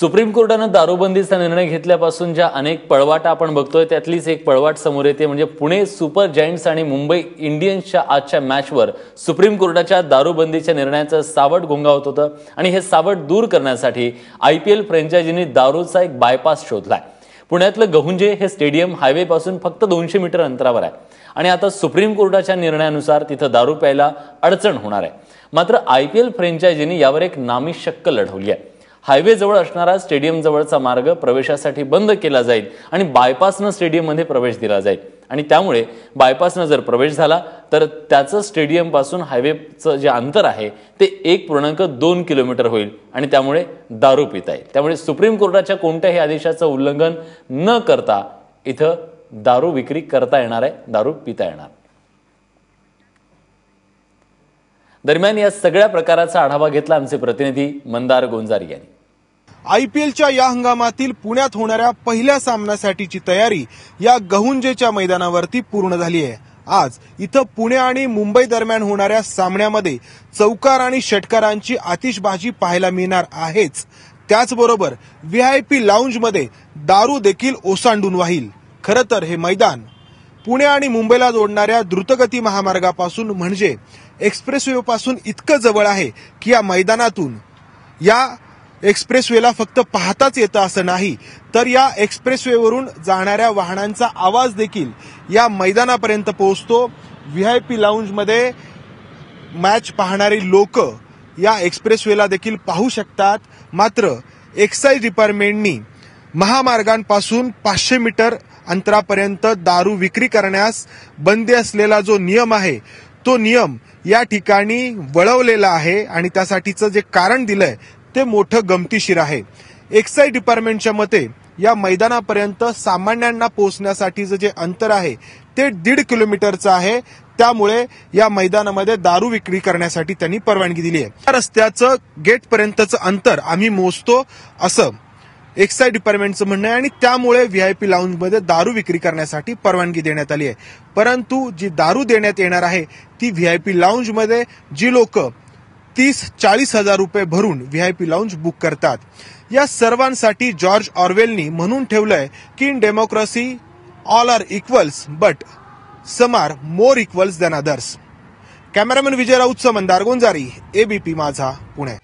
Supreme कोर्टानं दारूबंदीचा निर्णय घेतल्यापासून ज्या अनेक पळवाटा आपण बघतोय त्यातलीच एक पळवाट समोर येते म्हणजे पुणे सुपर जायंट्स आणि मुंबई इंडियन्सच्या आजच्या मॅचवर सुप्रीम कोर्टाच्या दारूबंदीच्या निर्णयाचं सावट घोंगावत होतं. आणि हे सावट दूर करण्यासाठी आय पी एल फ्रँचायझीने दारूचा एक बायपास शोधलाय. पुण्यातलं गहुंजे हे स्टेडियम हायवेपासून फक्त दोनशे मीटर अंतरावर आहे. आणि आता सुप्रीम कोर्टाच्या निर्णयानुसार तिथं दारू प्यायला अडचण होणार आहे. मात्र आय पी एल फ्रँचायझीने यावर एक नामी शक्क लढवली आहे. हायवेजवळ असणारा स्टेडियम जवळचा मार्ग प्रवेशासाठी बंद केला जाईल आणि बायपासनं स्टेडियममध्ये प्रवेश दिला जाईल. आणि त्यामुळे बायपासनं जर प्रवेश झाला तर त्याचं स्टेडियमपासून हायवेचं जे अंतर आहे ते एक पूर्णांक दोन किलोमीटर होईल आणि त्यामुळे दारू पिता येईल. त्यामुळे सुप्रीम कोर्टाच्या कोणत्याही आदेशाचं उल्लंघन न करता इथं दारू विक्री करता येणार आहे दारू पिता येणार. दरम्यान या सगळ्या प्रकाराचा आढावा घेतला आमचे प्रतिनिधी मंदार गोंजारी यांनी. आयपीएलच्या या हंगामातील पुण्यात होणाऱ्या पहिल्या सामन्यासाठीची तयारी या गहुंजेच्या मैदानावरती पूर्ण झाली आहे. आज इथं पुणे आणि मुंबई दरम्यान होणाऱ्या सामन्यामध्ये चौकार आणि षटकारांची आतिषबाजी पाहायला मिळणार आहेच. त्याचबरोबर व्हीआयपी लाऊंजमध्ये दारू देखील ओसांडून वाहील. खरं तर हे मैदान पुणे आणि मुंबईला जोडणाऱ्या द्रुतगती महामार्गापासून म्हणजे एक्सप्रेसवे पासून इतकं जवळ आहे की या मैदानातून या एक्सप्रेसवेला फक्त पाहताच येतं असं नाही. तर या एक्सप्रेसवेवरून जाणाऱ्या वाहनांचा आवाज देखील या मैदानापर्यंत पोहोचतो. व्ही आय पी लाऊंजमध्ये मॅच पाहणारी लोक या एक्सप्रेसवेला देखील पाहू शकतात. मात्र एक्साईज डिपार्टमेंटनी महामार्गांपासून पाचशे मीटर अंतरापर्यंत दारू विक्री करण्यास बंदी असलेला जो नियम आहे तो नियम या ठिकाणी वळवलेला आहे आणि त्यासाठीचं जे कारण दिलंय ते मोठं गमतीशीर आहे. एक्साईज डिपार्टमेंटच्या मते या मैदानापर्यंत सामान्यांना पोहोचण्यासाठीचं जे अंतर आहे ते दीड किलोमीटरचं आहे. त्यामुळे या मैदानामध्ये दारू विक्री करण्यासाठी त्यांनी परवानगी दिली आहे. या रस्त्याचं गेटपर्यंतचं अंतर आम्ही मोजतो असं एक्साईज डिपार्टमेंटचं म्हणणं आहे आणि त्यामुळे व्हीआयपी लाऊंजमध्ये दारू विक्री करण्यासाठी परवानगी देण्यात आली आहे. परंतु जी दारू देण्यात येणार आहे ती व्हीआयपी लाऊंजमध्ये जी लोकं तीस चाळीस हजार रुपये भरून व्हीआयपी लाऊंज बुक करतात. या सर्वांसाठी जॉर्ज ऑर्वेलनी म्हणून ठेवलंय की in democracy all are equals but some are more equals than others cameraman Vijay राऊतचं Mandar Gonjari ABP Majha Pune.